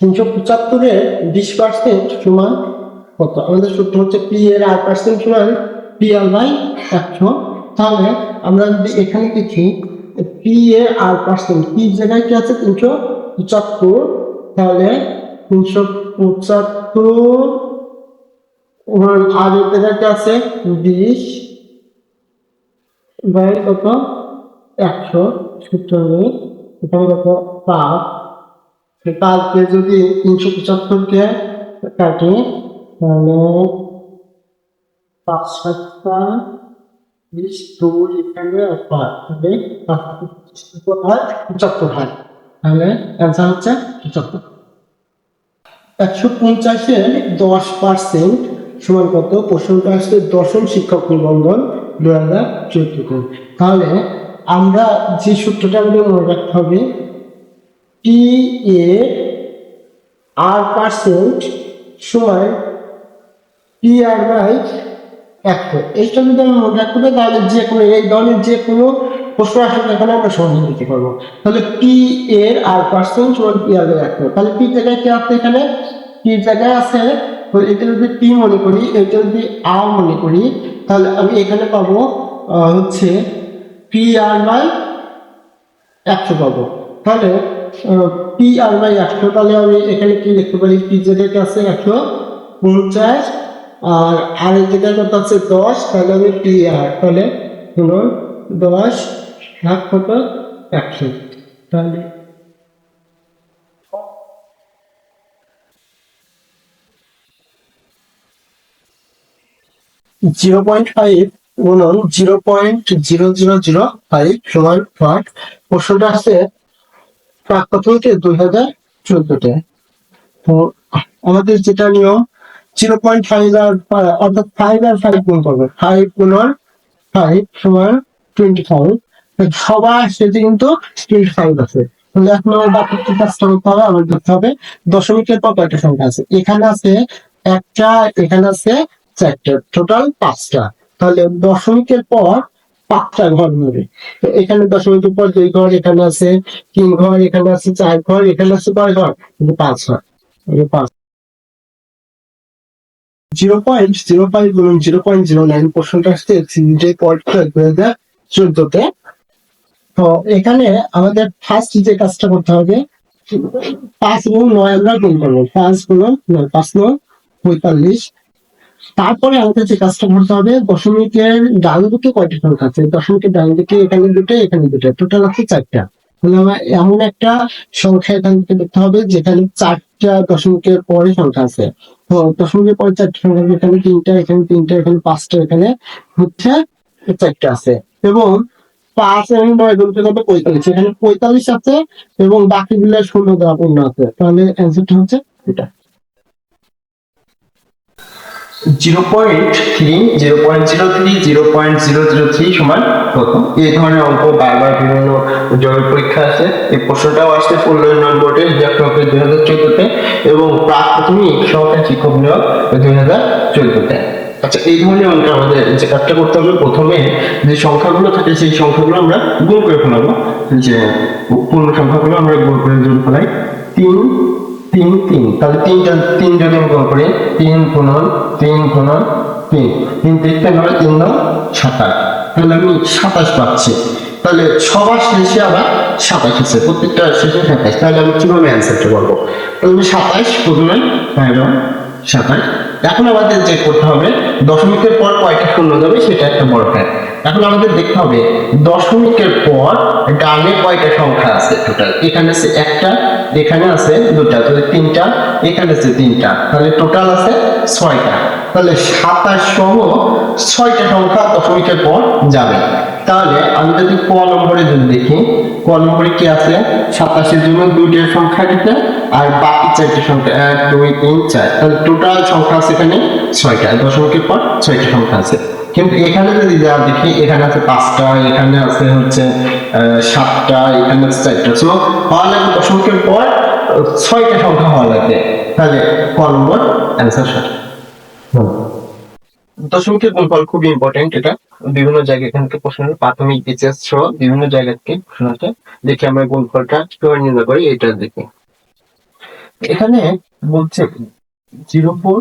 তিনশো পঁচাত্তরের বিশ পার্সেন্ট সমান কত? আমাদের সূত্র হচ্ছে পি এর আর পার্সেন্ট সমান পি আর বাই একশো। তাহলে আমরা যদি এখানে দেখি পি এর আর পার্সেন্ট পি জায়গায় কি আছে? তিনশো পঁচাত্তর। তাহলে তিনশো পঁচাত্তর আর জায়গায় কি আছে? বিশ বাই কত? একশো। সূত্রে এখানে কত? পাঁচ। কালকে যদি তিনশো পঁচাত্তরকে কাটি, তাহলে পাঁচ সাতটা বিশ দুই এখানে তাহলে পঁচাত্তর হয় তাহলে অ্যান্সার হচ্ছে পঁচাত্তর। একশো পঞ্চাশের দশ পার্সেন্ট সমান কত? প্রশ্নটা আসছে দশম শিক্ষক নিবন্ধন দু হাজার চোদ্দ তাহলে আমরা যে সূত্রটা আমাদের মনে রাখতে হবে পি এ আর পার্সেন্ট সমান পি আর বাই একশো এইটা যদি আমি মনে পারি তাহলে যে কোনো এই ধরনের যে কোনো প্রশ্ন আসলে এখানে আমরা সমাধান দিতে পারব। তাহলে পি এর আর পার্সেন্ট সমান পি আর বাই একশো তাহলে পি জায়গায় কি আছে এখানে? পি জায়গায় আছে এটা যদি পি মনে করি এটা যদি আর মনে করি। তাহলে আমি এখানে পাবো হচ্ছে পি আর বাই একশো পাবো। তাহলে পি আর বাই একশো, তাহলে আমি এখানে কি লিখতে পারি? পি জায়গায় আছে একশো পঞ্চাশ আর আর এই জায়গায় কত আছে? দশ, তাহলে আমি পি আর তাহলে হলো দশ ভাগ কত? একশো। তাহলে জিরো পয়েন্ট ফাইভ গুণন zero point zero zero zero five সমান ফাইভ প্রশ্নটা আছে প্রাক প্রথমতে দুই হাজার চোদ্দতে। তো আমাদের যেটা নিয়ম জিরো পয়েন্ট ফাইভ আর অর্থাৎ ফাইভ আর ফাইভ গুণ করবে। ফাইভ গুণন ফাইভ সমান টোয়েন্টি ফাইভ সবার সেটি কিন্তু টোয়েন্টি ফাইভ আছে। তাহলে এখন আমার বাকি কাজটা হবে আমার দেখতে হবে। দশমিকের পর কয়টা সংখ্যা আছে। এখানে আছে একটা, এখানে আছে চারটা। টোটাল পাঁচটা। তাহলে দশমিকের পর পাঁচটা ঘর নেবে। এখানে দশমিকের পর দুই ঘর এখানে আছে, তিন ঘর এখানে আছে, চার ঘর এখানে আছে কয় ঘর। পাঁচ ঘর। পাঁচ। জিরো পয়েন্ট, জিরো ফাইভ গুণ জিরো পয়েন্ট জিরো নাইন প্রশ্নটা আসছে যে পরীক্ষা দুই হাজার চোদ্দতে। তো এখানে আমাদের ফার্স্ট যে কাজটা করতে হবে, পাঁচ গুণ নয় আমরা গুণ করব। পাঁচ গুণ নয়, পাঁচ নয় পঁয়তাল্লিশ। তারপরে আমাদের যে কাজটা করতে হবে, দশমিকের ডান দিকে কয়টা সংখ্যা আছে? দশমিকের ডান দিকে এখানে দুটো এখানে দুটো। টোটাল আছে চারটা। আমার এমন একটা সংখ্যা এখান থেকে দেখতে হবে, যেখানে চারটা দশমিকের পরে সংখ্যা আছে। তো দশমিকের পরে চারটা সংখ্যা এখানে তিনটা এখানে তিনটা, এখানে পাঁচটা, এখানে হচ্ছে চারটা আছে। এবং পাঁচ এবং নয় গুণতে কত পঁয়তাল্লিশ। এখানে পঁয়তাল্লিশ আছে এবং বাকিগুলো শূন্য দেওয়া পূর্ণ আছে। তাহলে অ্যান্সারটা হচ্ছে এটা zero point three, zero point zero three, zero point zero zero three সমান কত এই ধরনের অঙ্ক বারবার বিভিন্ন জয়ের পরীক্ষা আছে। এই প্রশ্নটাও আসছে পনেরো নম্বরে হিজাবকে দুই হাজার চোদ্দতে, এবং প্রাথমিক সহকারী শিক্ষক নিয়োগ দুই হাজার চোদ্দতে। আচ্ছা এই ধরনের অঙ্ক আমাদের যে কাজটা করতে হবে। প্রথমে যে সংখ্যাগুলো থাকে, সেই সংখ্যাগুলো আমরা গুণ করে ফেলাবো। যে পূর্ণ সংখ্যাগুলো আমরা গুণ করে ফেলাই। তিন তিন তিন। তাহলে তিনটা তিন যদি আমি গুণ করি। তিন গুণন তিন গুণন, তিন। তিন তিনটা নয় তিন নয় সাতাশ। তাহলে আমি সাতাশ পাচ্ছি। তাহলে সবার শেষে আবার সাতাশ আছে। প্রত্যেকটা শেষে সাতাশ। তাহলে আমি কীভাবে অ্যান্সারটা করব? তাহলে সাতাশ প্রথমে এবং সাতাশ। এখন আমাদের যে করতে হবে, দশমিকের পর কয়টা শূন্য যাবে সেটা একটা বড় ফ্যাক্ট এখন আমাদের দেখতে হবে, দশমিকের পর কয়টা সংখ্যা আছে টোটাল এখানে আছে একটা, এখানে আছে দুটা তাহলে তিনটা, এখানে আছে তিনটা, তাহলে টোটাল আছে ছয়টা। তাহলে সাতাশ সহ ছয়টা সংখ্যা দশমিকের পর যাবে। তাহলে আমি যদি ক নম্বরে যদি দেখি, ক নম্বরে কি আছে? সাতাশের জন্য দুইটা সংখ্যা দিতে, আর বাকি চারটে সংখ্যা, এক, দুই, তিন, চার। তাহলে টোটাল সংখ্যা আছে এখানে ছয়টা, দশমিকের পর ছয়টা সংখ্যা আছে। কিন্তু এখানে যদি যা দেখি, এখানে আছে পাঁচটা, এখানে আছে হচ্ছে সাতটা, এখানে আছে চারটা। সো হওয়া লাগবে দশমিকের পর, ছয়টা সংখ্যা হওয়া লাগবে। তাহলে ক নম্বর অ্যান্সার সঠিক। দশমিকের গুণফল খুব ইম্পর্টেন্ট এটা বিভিন্ন জায়গায় এখান থেকে প্রশ্ন প্রাথমিক বিশেষ সহ বিভিন্ন জায়গা থেকে প্রশ্ন আসে দেখি আমরা গুণফলটা কীভাবে নির্ণয় করি, এটা দেখি। এখানে বলছে zero four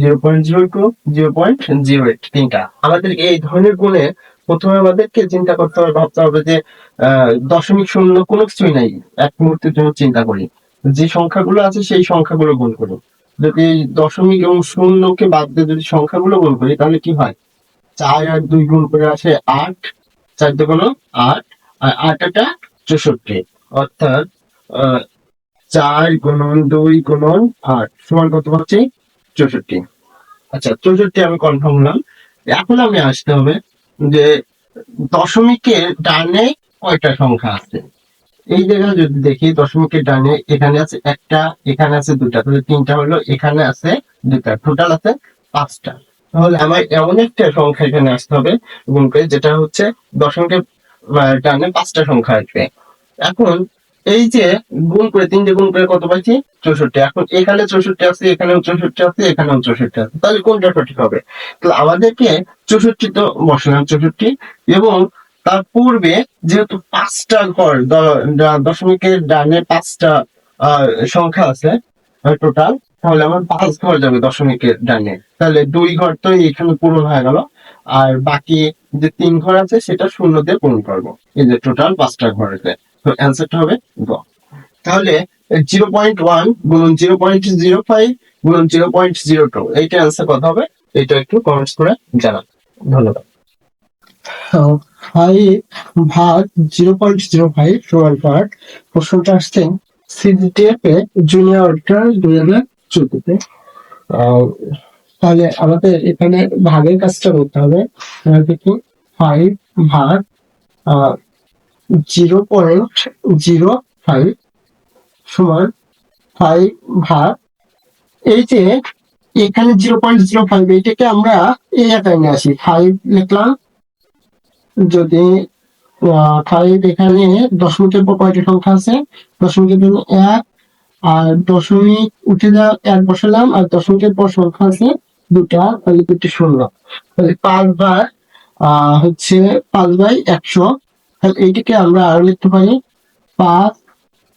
zero point zero two zero point zero eight তিনটা। আমাদেরকে এই ধরনের গুণে প্রথমে আমাদেরকে চিন্তা করতে হবে, ভাবতে হবে যে দশমিক শূন্য কোনো কিছুই নাই, এক মুহূর্তের জন্য চিন্তা করি। যে সংখ্যাগুলো আছে সেই সংখ্যাগুলো গুণ করি। যদি দশমিক এবং শূন্যকে বাদ দিয়ে যদি সংখ্যাগুলো গুণ করি, তাহলে কি হয়? চার আর দুই গুণ করে আসে আট, চার দুগুণ আট, আর আট আটা চৌষট্টি। অর্থাৎ চার গুণন দুই গুণন আট। সমান কত পাচ্ছি? চৌষট্টি। আচ্ছা চৌষট্টি আমি কনফার্ম হলাম। এখন আমি আসতে হবে যে দশমিকের ডানে কয়টা সংখ্যা আছে? এই জায়গায় যদি দেখি দশমিকের ডানে এখানে আছে একটা, এখানে আছে দুটা, তাহলে তিনটা হলো, এখানে আছে দুটা টোটাল আছে পাঁচটা। তাহলে আমার এমন একটা সংখ্যা এখানে আসতে হবে গুণ যেটা হচ্ছে দশমিকের ডানে পাঁচটা সংখ্যা আসবে। এখন এই যে গুণ করে তিনটে গুণ করে কত পাইছি? চৌষট্টি। এখন এখানে চৌষট্টি আছে এখানেও চৌষট্টি আছে এখানেও চৌষট্টি আছে তাহলে কোনটা সঠিক হবে? তো আমাদেরকে চৌষট্টি তো বসালাম, চৌষট্টি। এবং তার পূর্বে যেহেতু পাঁচটা ঘর দশমিকের ডানে পাঁচটা সংখ্যা আছে টোটাল তাহলে আমার পাঁচ ঘর যাবে দশমিকের ডানে। তাহলে দুই ঘর তো এখানে পূরণ হয়ে গেল। আর বাকি যে তিন ঘর আছে, সেটা শূন্য দিয়ে পূরণ করব। এই যে টোটাল পাঁচটা ঘর আছে। তো অ্যান্সারটা হবে গ। তাহলে জিরো পয়েন্ট ওয়ান গুণন জিরো পয়েন্ট জিরো ফাইভ গুণন জিরো পয়েন্ট জিরো টু এইটা অ্যান্সার কত হবে? এটা একটু কমেন্টস করে জানান। ধন্যবাদ। ফাইভ ভাগ জিরো পয়েন্ট জিরো ফাইভ সমান পার্ট প্রশ্নটা আসছে সিজিটিএফ এ জুনিয়র অডিটর দুই হাজার চোদ্দতে। তাহলে আমাদের এখানে ভাগের কাজটা করতে হবে দেখি ফাইভ ভাগ জিরো পয়েন্ট জিরো ফাইভ সমান ফাইভ ভাগ এই যে এখানে জিরো পয়েন্ট জিরো ফাইভ, এইটাকে আমরা এই আকারে নিয়ে আসি। ফাইভ লিখলাম, যদি ফাইভ এখানে দশমিকের পর কয়টা সংখ্যা আছে? দশমিকের জন্য এক, আর দশমিক উঠে যা এক বসালাম, আর দশমিকের পর সংখ্যা আছে দুটা, তাহলে দুটি শূন্য। তাহলে পাঁচ বার হচ্ছে পাঁচ বাই একশো তাহলে এইটাকে আমরা আরও লিখতে পারি পাঁচ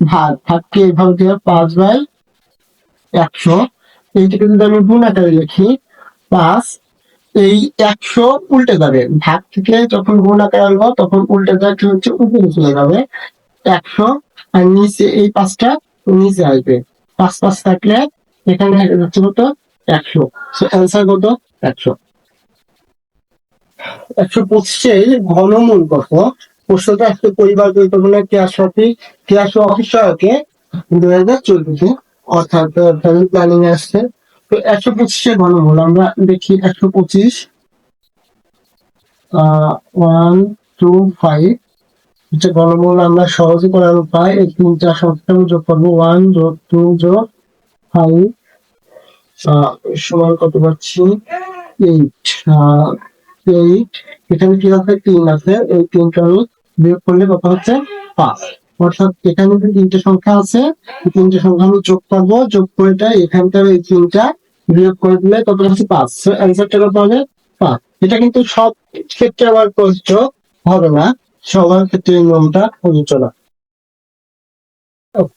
ভাগ, ভাগকে এভাবে দেওয়া পাঁচ বাই একশো। এইটাকে যদি আমি গুণ আকারে লিখি, পাঁচ, এই একশো উল্টে যাবে। ভাগ থেকে যখন গুণ আকারে আনব, তখন উল্টে যাচ্ছে হচ্ছে উপরে চলে যাবে একশো, আর নিচে এই পাঁচটা নিচে আসবে। পাঁচ পাঁচ থাকলে এখানে যাচ্ছে কত? একশো। অ্যান্সার কত? একশো। একশো পঁচিশের ঘনমূল কত? প্রশ্নটা পরিবার পরিকল্পনা ক্রিয়া সঠিক ক্রিয়া অফিসকে দুই হাজার চোদ্দতে। অর্থাৎ প্ল্যানিং আসছে। তো একশো পঁচিশের ঘনমূল, আমরা দেখি একশো পঁচিশ। ওয়ান টু ফাইভ হচ্ছে ঘনমূল, আমরা সহজে করার উপায়। এই তিনটা সংখ্যা যোগ করব। ওয়ান যোগ টু যোগ ফাইভ সমান কত পাচ্ছি? এইট এইট এখানে কি আছে? তিন আছে। এই তিনটা আমি বিয়োগ করলে কত হচ্ছে? পাঁচ। অর্থাৎ এখানে যে তিনটে সংখ্যা আছে তিনটে সংখ্যা আমি যোগ করব, যোগ করে এখানকার এই তিনটা বিয়োগ করে দিলে কত হচ্ছে? পাঁচ। অ্যান্সারটা কত হবে? পাঁচ। এটা কিন্তু সব ক্ষেত্রে আবার প্রযোজ্য হবে না। সবার ক্ষেত্রে এই নিয়মটা প্রযোজ্য না।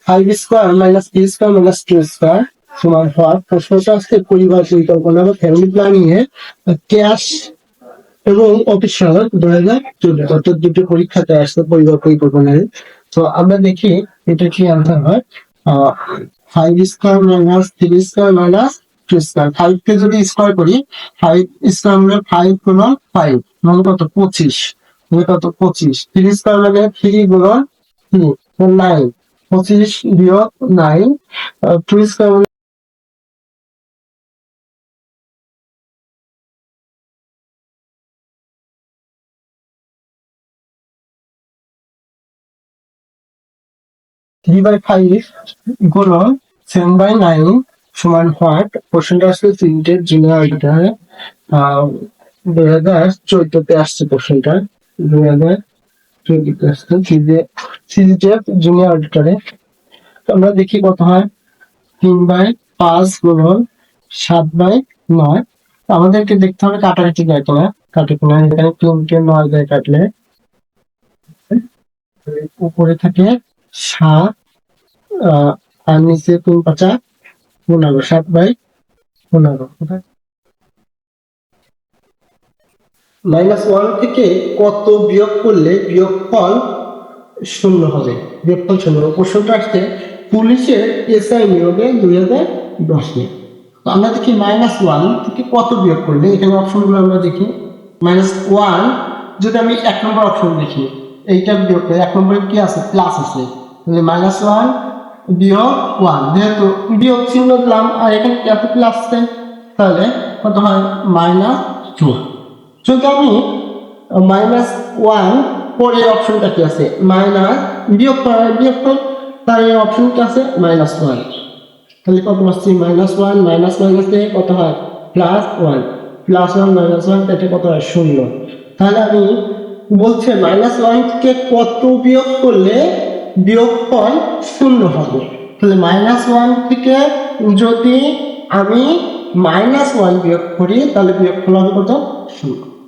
Five square minus three square minus two square সমান হওয়ার প্রশ্নটা আসছে পরিবার পরিকল্পনা বা ফ্যামিলি প্ল্যানিং এ ক্যাশ এবং অফিস সহায়ক দু হাজার চোদ্দ অর্থাৎ দুটি পরীক্ষাতে আসছে পরিবার পরিকল্পনায় তো আমরা দেখি এটা কি আনসার হয়? Five square minus three square minus two square five কে যদি স্কোয়ার করি ফাইভ স্কোয়ার মানে ফাইভ গুণন ফাইভ মানে কত? পঁচিশ। মানে কত? পঁচিশ। থ্রি স্কোয়ার মানে থ্রি গুণন থ্রি নাইন পঁচিশ বিয়োগ nine two square three by five গুণন সেভেন বাই নাইন সমান হোয়াট? কোশ্চেনটা আসছে সিনটের জুনিয়র দুই হাজার চোদ্দতে আসছে কোশ্চেনটা দুই হাজার চোদ্দতে আসছে। সিজিটিএফ জুনিয়র অডিটারে আমরা দেখি কত হয়? তিন বাই পাঁচ গুণন সাত বাই নয়। আমাদেরকে দেখতে হবে কাটাকাটি যায় কিনা। কাটে কিনা? এখানে তিনটে নয় যায় কাটলে। উপরে থাকে আহ, আর নিচে পনেরো সাত বাই পনেরো মাইনাস ওয়ান থেকে কত বিয়োগ করলে বিয়োগফল শূন্য হবে? বিয়োগফল শূন্য প্রশ্নটা আসছে পুলিশের এসআই নিয়োগে দুই হাজার দশে আমরা দেখি মাইনাস ওয়ান থেকে কত বিয়োগ করলে? এখানে অপশনগুলো আমরা দেখি। মাইনাস ওয়ান যদি আমি এক নম্বর অপশন দেখি এইটা বিয়োগ করি এক নম্বরে কি আছে? প্লাস আছে। তাহলে মাইনাস ওয়ান বিয়োগ ওয়ান যেহেতু বিয়োগ চিহ্ন দিলাম, আর এখানে কি আছে? প্লাস আছে। তাহলে কত হয়? মাইনাস টু যদি আমি মাইনাস ওয়ান পরের অপশনটা কি আছে? মাইনাস বিয়োগ বিয়োগ তার এই অপশনটা আছে? মাইনাস ওয়ান তাহলে কত আসছে মাইনাস ওয়ান মাইনাস মাইনাসে কত হয়? Plus one plus one minus one এটা কত হয়? শূন্য। তাহলে আমি বলছে মাইনাস ওয়ান থেকে কত বিয়োগ করলে বিয়োগফল শূন্য হবে? তাহলে মাইনাস ওয়ান থেকে যদি আমি মাইনাস ওয়ান বিয়োগ করি, তাহলে বিয়োগফল হবে কত? শূন্য।